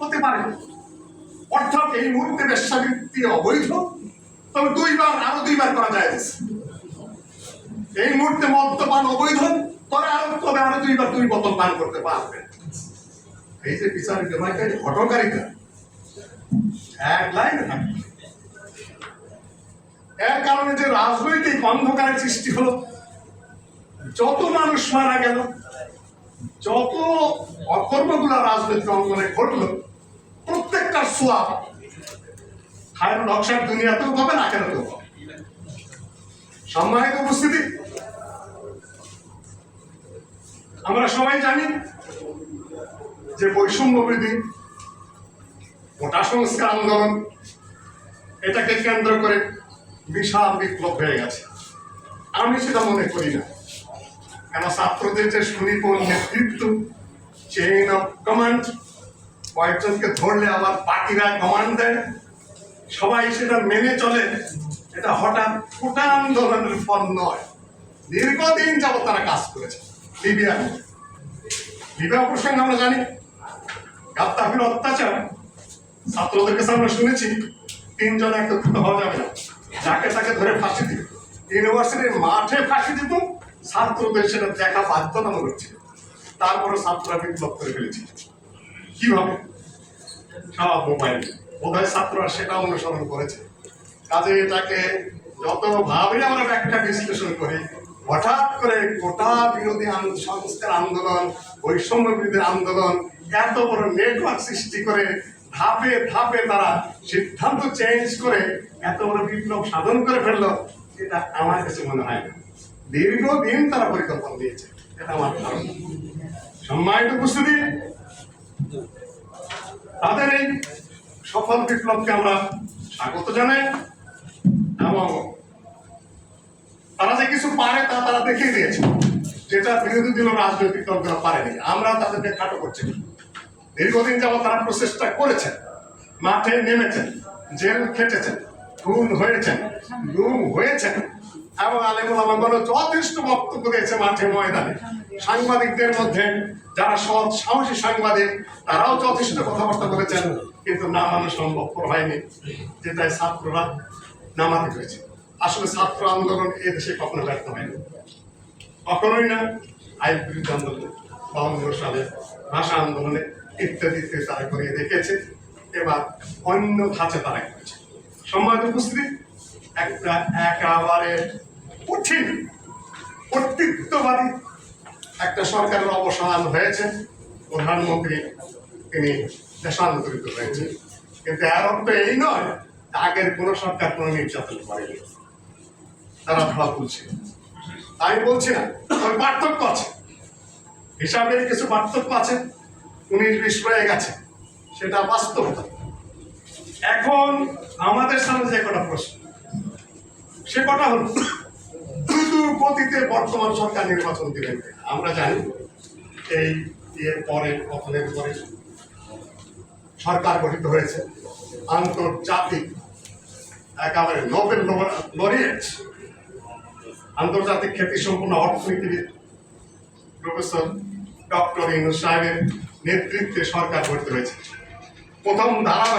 হতে পারে। অর্থাৎ এই মুহূর্তে বেশ্যাবৃত্তি অবৈধ। তবে দুইবার আরও দুইবার করা যায়। এই মুহূর্তে মদ্যপান অবৈধ। পরে আরও তবে আরও দুইবার দুই বোতল পান করতে পারবে। এই যে বিচার বিভাগের ঘটকারিতা এক লাইন এর কারণে যে রাজনৈতিক অন্ধকারের সৃষ্টি হলো, যত মানুষ মারা গেল, যত অকর্মগুলো রাজনৈতিক অঙ্গনে ঘটলো প্রত্যেকটা সোয়াব। খায়রুল হক সাহেব, দুনিয়াতেও পাবে না কেন তো? সম্মানিত উপস্থিতি। আমরা সবাই জানি যে বৈষম্য বৃদ্ধি কোটা সংস্কার আন্দোলন এটাকে কেন্দ্র করে বিশাল বিপ্লব হয়ে গেছে। আমি সেটা মনে করি না। কেন ছাত্রদের যে সুনিপুণ নেতৃত্ব চেইন অফ কমান্ড কয়েকজনকে ধরলে আবার পার্টিরা কমান্ড দেয়। সবাই সেটা মেনে চলে। এটা হঠাৎ কোটা আন্দোলনের ফল নয়। দীর্ঘদিন যাবত তারা কাজ করেছে। লিবিয়া লিবিয়া প্রসঙ্গে আমরা জানি। গাদ্দাফির অত্যাচার। ছাত্রদের কাছে আমরা শুনেছি। তিনজন একত্রিত হওয়া যাবে না। যাকে তাকে ধরে ফাঁসি দিবে। ইউনিভার্সিটির মাঠে ফাঁসি দিত। ছাত্রদের সেটা দেখা বাধ্যতামূলক ছিল। তারপরে ছাত্ররা বিপ্লব করে ফেলেছিল। কীভাবে? সব মোবাইল বোধহয় ছাত্ররা সেটা অনুসরণ করেছে। কাজে এটাকে যতভাবে আমরা ব্যাখ্যা বিশ্লেষণ করি, হঠাৎ করে গোটা বিরোধী সংস্কার আন্দোলন বৈষম্য বিরোধী আন্দোলন এত বড় নেটওয়ার্ক সৃষ্টি করে ধাপে ধাপে তারা সিদ্ধান্ত চেঞ্জ করে এত বড় বিপ্লব সাধন করে ফেলল, এটা আমার কাছে মনে হয় না। দীর্ঘদিন তারা পরিকল্পনা দিয়েছে, এটা আমার ধারণা। সম্মানিত উপস্থিতি? তাদের এই সফল বিপ্লবকে আমরা স্বাগত জানাই এবং তারা যে কিছু পারে তা তারা দেখিয়ে দিয়েছে। যেটা বিরোধী দলীয় রাজনৈতিক দলগুলো পারেনি। আমরা তাদেরকে খাটো করছি। দীর্ঘদিন যাবত তারা প্রচেষ্টা করেছেন। মাঠে নেমেছেন, জেল খেটেছেন, খুন হয়েছেন গুম হয়েছেন। এবং আলেমুল আমাগণ যথেষ্ট বক্তব্য দিয়েছে মাঠে ময়দানে। সাংবাদিকদের মধ্যে যারা সৎ, সাহসী সাংবাদিক, তারাও যথেষ্ট কথাবার্তা বলেছেন, কিন্তু নামানো সম্ভবপর হয়নি, যেটাই ছাত্ররা নামাতে হয়েছে আসলে ছাত্র আন্দোলন এ দেশে কখনো ব্যর্থ হয়নি। কখনোই না, আইন বিরুদ্ধে আন্দোলনে, বাউন্ন সালে ভাষা আন্দোলনে ইত্যাদি ইত্যাদি তারা করিয়ে দেখেছে এবার অন্য ধাঁচে তারা করেছে সম্মানিত উপস্থিতি, একটা একেবারে কঠিন, কর্তৃত্ববাদী একটা সরকারের অবসান হয়েছে। প্রধানমন্ত্রী তিনি দেশান্তরিত হয়েছে কিন্তু এর অর্থ এই নয়, আগের কোনো সরকার কোনো নির্যাতন করেনি। তারা ধরা তুলছে আমি বলছি না, তবে পার্থক্য আছে। হিসাবের কিছু পার্থক্য আছে, উনিশ বিশ হয়ে গেছে, সেটা বাস্তবতা এখন আমাদের সামনে যে কটা প্রশ্ন, সে কটা হল? গতিতে বর্তমান সরকার নির্বাচন দিলেন আমরা জানি এই এর পরে পতনের পরে সরকার গঠিত হয়েছে। আন্তর্জাতিক একেবারে নোবেল লরিয়েট আন্তর্জাতিক খ্যাতি সম্পন্ন অর্থনীতিবিদ প্রফেসর ডক্টর ইনু সাহেবের নেতৃত্বে সরকার গঠিত হয়েছে। প্রথম ধারাবাহিক